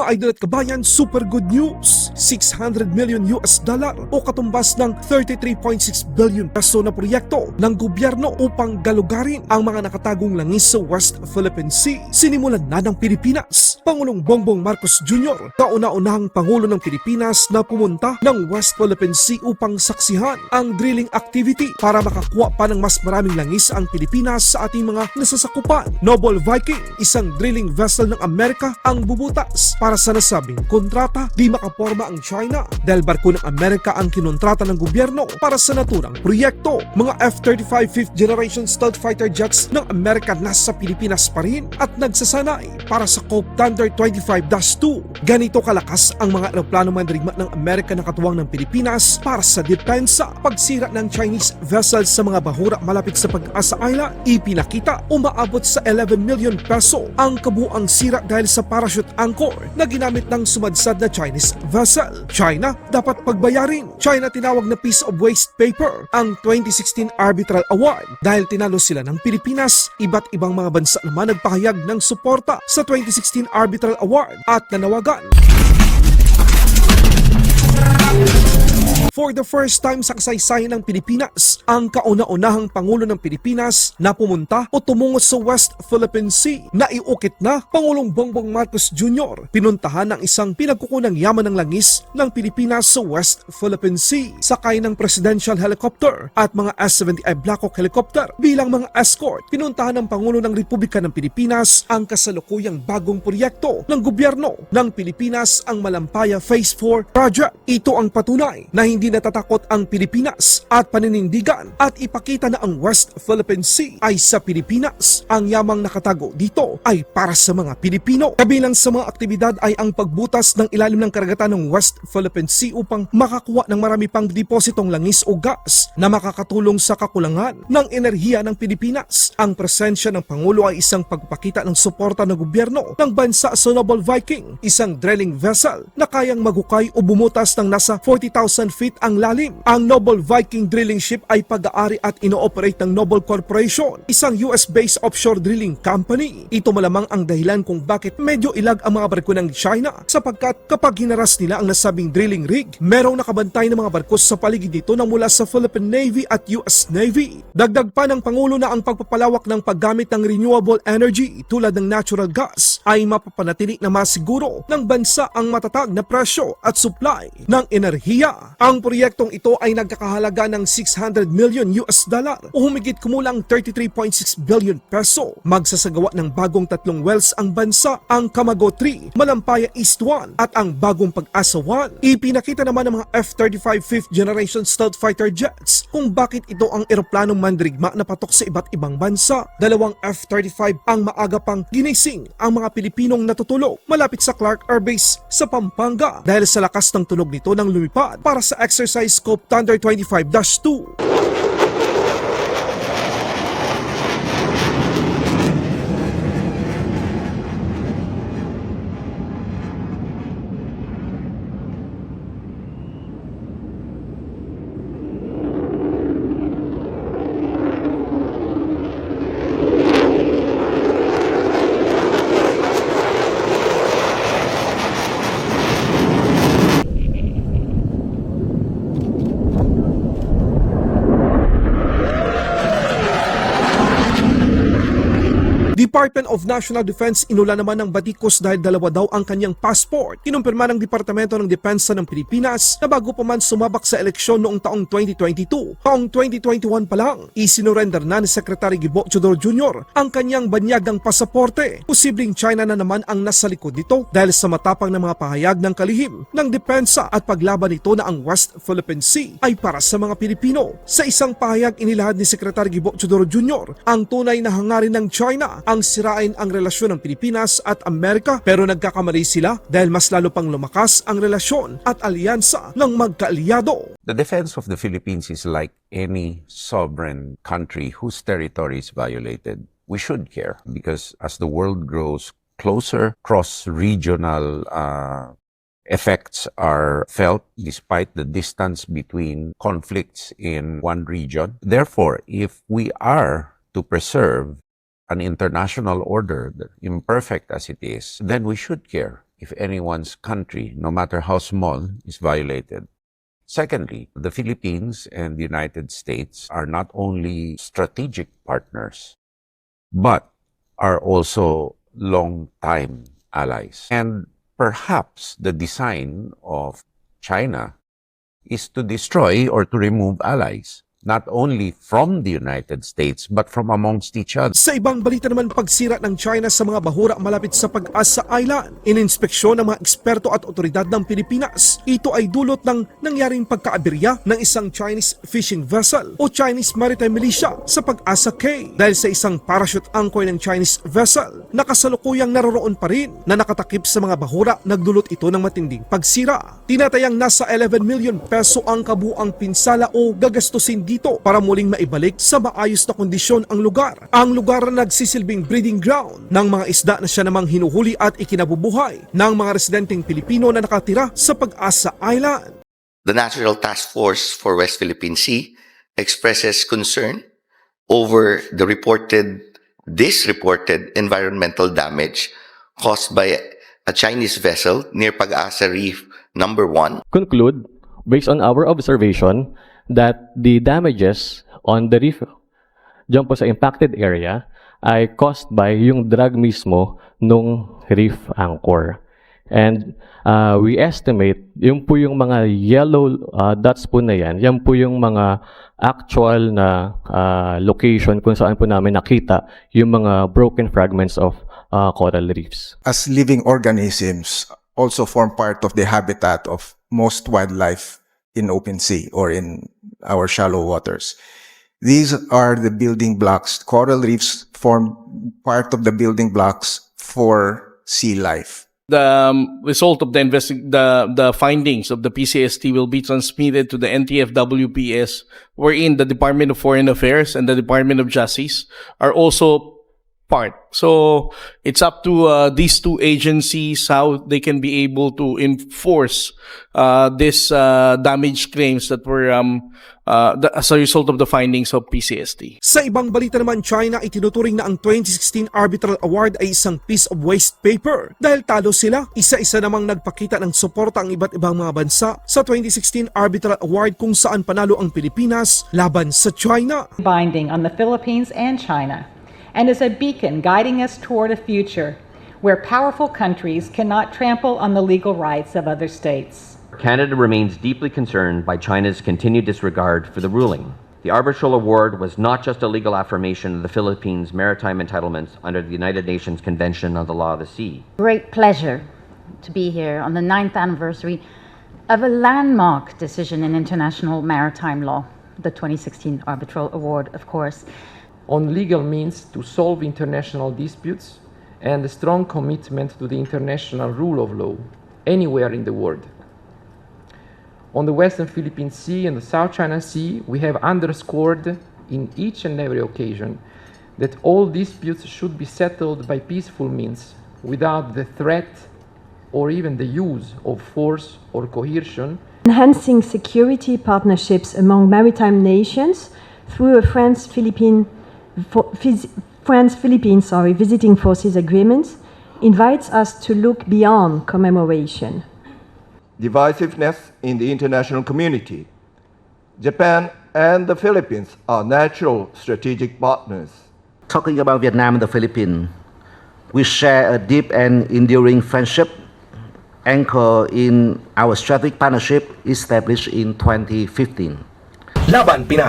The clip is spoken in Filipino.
Mga idol at kabayan, super good news! 600 million US dollar o katumbas ng 33.6 billion peso na proyekto ng gobyerno upang galugarin ang mga nakatagong langis sa West Philippine Sea. Sinimulan na ng Pilipinas. Pangulong Bongbong Marcos Jr., kauna-unahang Pangulo ng Pilipinas na pumunta ng West Philippine Sea upang saksihan ang drilling activity para makakuha pa ng mas maraming langis ang Pilipinas sa ating mga nasasakupan. Noble Viking, isang drilling vessel ng Amerika ang bubutas para sa nasabing kontrata. Di makaporma ang China dahil barko ng Amerika ang kinontrata ng gobyerno para sa naturang proyekto. Mga F-35 5th generation stealth fighter jets ng Amerika nasa Pilipinas pa rin at nagsasanay para sa Cope Thunder 25-2. Ganito kalakas ang mga aeroplano mandirigma ng Amerika na katuwang ng Pilipinas para sa depensa. Pagsira ng Chinese vessels sa mga bahura malapit sa Pag-asa Island, ipinakita umaabot sa 11 million peso ang kabuang sira dahil sa parachute anchor na ginamit ng sumadsad na Chinese vessel. China dapat pagbayarin. China tinawag na piece of waste paper ang 2016 Arbitral Award dahil tinalo sila ng Pilipinas. Iba't ibang mga bansa naman nagpahayag ng suporta sa 2016 Arbitral Award at nanawagan For the first time sa kasaysayan ng Pilipinas, ang kauna-unahang Pangulo ng Pilipinas na pumunta o tumungo sa West Philippine Sea na iukit na Pangulong Bongbong Marcos Jr. Pinuntahan ng isang pinagkukunang yaman ng langis ng Pilipinas sa West Philippine Sea sakay ng presidential helicopter at mga S-70i Black Hawk helicopter bilang mga escort. Pinuntahan ng Pangulo ng Republika ng Pilipinas ang kasalukuyang bagong proyekto ng gobyerno ng Pilipinas ang Malampaya Phase 4 Project. Ito ang patunay na hindi natatakot ang Pilipinas at paninindigan at ipakita na ang West Philippine Sea ay sa Pilipinas. Ang yamang nakatago dito ay para sa mga Pilipino. Kabilang sa mga aktibidad ay ang pagbutas ng ilalim ng karagatan ng West Philippine Sea upang makakuha ng marami pang depositong langis o gas na makakatulong sa kakulangan ng enerhiya ng Pilipinas. Ang presensya ng Pangulo ay isang pagpakita ng suporta ng gobyerno ng bansa sa Noble Viking, isang drilling vessel na kayang magukay o bumutas ng nasa 40,000 feet ang lalim. Ang Noble Viking drilling ship ay pag-aari at ino-operate ng Noble Corporation, isang US-based offshore drilling company. Ito malamang ang dahilan kung bakit medyo ilag ang mga barko ng China sapagkat kapag hinaras nila ang nasabing drilling rig, merong nakabantay ng mga barko sa paligid nito na mula sa Philippine Navy at US Navy. Dagdag pa ng Pangulo na ang pagpapalawak ng paggamit ng renewable energy tulad ng natural gas ay mapapanatili na masiguro ng bansa ang matatag na presyo at supply ng enerhiya. Ang proyektong ito ay nagkakahalaga ng 600 million US dollar o humigit kumulang 33.6 billion peso. Magsasagawa ng bagong tatlong wells ang bansa, ang Camago 3, Malampaya East 1 at ang bagong Pag-asa 1. Ipinakita naman ng mga F-35 5th generation stealth fighter jets kung bakit ito ang eroplanong mandirigma na patok sa iba't ibang bansa. Dalawang F-35 ang maaga pang ginising ang mga Pilipinong natutulog malapit sa Clark Air Base sa Pampanga dahil sa lakas ng tunog nito nang lumipad para sa exercise scope Thunder 25-2. Department of National Defense inula naman ng batikos dahil dalawa daw ang kanyang passport. Kinumpirma ng Departamento ng Depensa ng Pilipinas na bago pa man sumabak sa eleksyon noong taong 2022, taong 2021 pa lang, isinurrender na ni Secretary Gibo Chodor Jr. ang kanyang banyagang pasaporte. Posibleng China na naman ang nasa likod nito dahil sa matapang na mga pahayag ng kalihim ng depensa at paglaban nito na ang West Philippine Sea ay para sa mga Pilipino. Sa isang pahayag inilahad ni Secretary Gibo Chodor Jr. ang tunay na hangarin ng China ang sirain ang relasyon ng Pilipinas at Amerika pero nagkakamali sila dahil mas lalo pang lumakas ang relasyon at alyansa ng magkaalyado. The defense of the Philippines is like any sovereign country whose territory is violated. We should care because as the world grows closer, cross-regional uh, effects are felt despite the distance between conflicts in one region. Therefore, if we are to preserve an international order, imperfect as it is, then we should care if anyone's country, no matter how small, is violated. Secondly, the Philippines and the United States are not only strategic partners, but are also long-time allies. And perhaps the design of China is to destroy or to remove allies, not only from the United States, but from amongst each other. Sa ibang balita naman pagsira ng China sa mga bahura malapit sa Pag-asa Island. Ininspeksyon ng mga eksperto at otoridad ng Pilipinas. Ito ay dulot ng nangyaring pagkaaberya ng isang Chinese fishing vessel o Chinese Maritime Militia sa Pag-asa Cay. Dahil sa isang parachute anchor ng Chinese vessel na kasalukuyang naroroon pa rin na nakatakip sa mga bahura nagdulot ito ng matinding pagsira. Tinatayang nasa 11 million peso ang kabuang pinsala o gagastusin dito para muling maibalik sa maayos na kondisyon ang lugar. Ang lugar na nagsisilbing breeding ground ng mga isda na siya namang hinuhuli at ikinabubuhay ng mga residenteng Pilipino na nakatira sa Pag-asa Island. The National Task Force for West Philippine Sea expresses concern over the reported, this reported environmental damage caused by a Chinese vessel near Pag-asa Reef number 1 conclude, based on our observation, that the damages on the reef dyan po sa impacted area ay caused by yung drag mismo nung reef anchor. And uh, we estimate, yung po yung mga yellow uh, dots po na yan, yan po yung mga actual na uh, location kung saan po namin nakita yung mga broken fragments of uh, coral reefs. as living organisms also form part of the habitat of most wildlife in open sea or in our shallow waters. These are the building blocks. Coral reefs form part of the building blocks for sea life. the um, result of the investi- the the findings of the PCST will be transmitted to the NTF-WPS, wherein the Department of Foreign Affairs and the Department of Justice are also part. So it's up to uh, these two agencies how they can be able to enforce uh, this uh, damage claims that were um, uh, the, as a result of the findings of PCST. Sa ibang balita naman, China itinuturing na ang 2016 Arbitral Award ay isang piece of waste paper. Dahil talo sila, isa-isa namang nagpakita ng suporta ang iba't ibang mga bansa sa 2016 Arbitral Award kung saan panalo ang Pilipinas laban sa China. binding on the Philippines and China, and is a beacon guiding us toward a future where powerful countries cannot trample on the legal rights of other states. Canada remains deeply concerned by China's continued disregard for the ruling. The arbitral award was not just a legal affirmation of the Philippines' maritime entitlements under the United Nations Convention on the Law of the Sea. great pleasure to be here on the ninth anniversary of a landmark decision in international maritime law, the 2016 Arbitral Award, of course. On legal means to solve international disputes and a strong commitment to the international rule of law anywhere in the world. On the Western Philippine Sea and the South China Sea, we have underscored in each and every occasion that all disputes should be settled by peaceful means without the threat or even the use of force or coercion enhancing security partnerships among maritime nations through a France-Philippine fo- phys- France Philippines sorry, visiting forces agreement invites us to look beyond commemoration. divisiveness in the international community. Japan and the Philippines are natural strategic partners. Talking about Vietnam and the Philippines, we share a deep and enduring friendship anchored in our strategic partnership established in 2015. Laban Pinas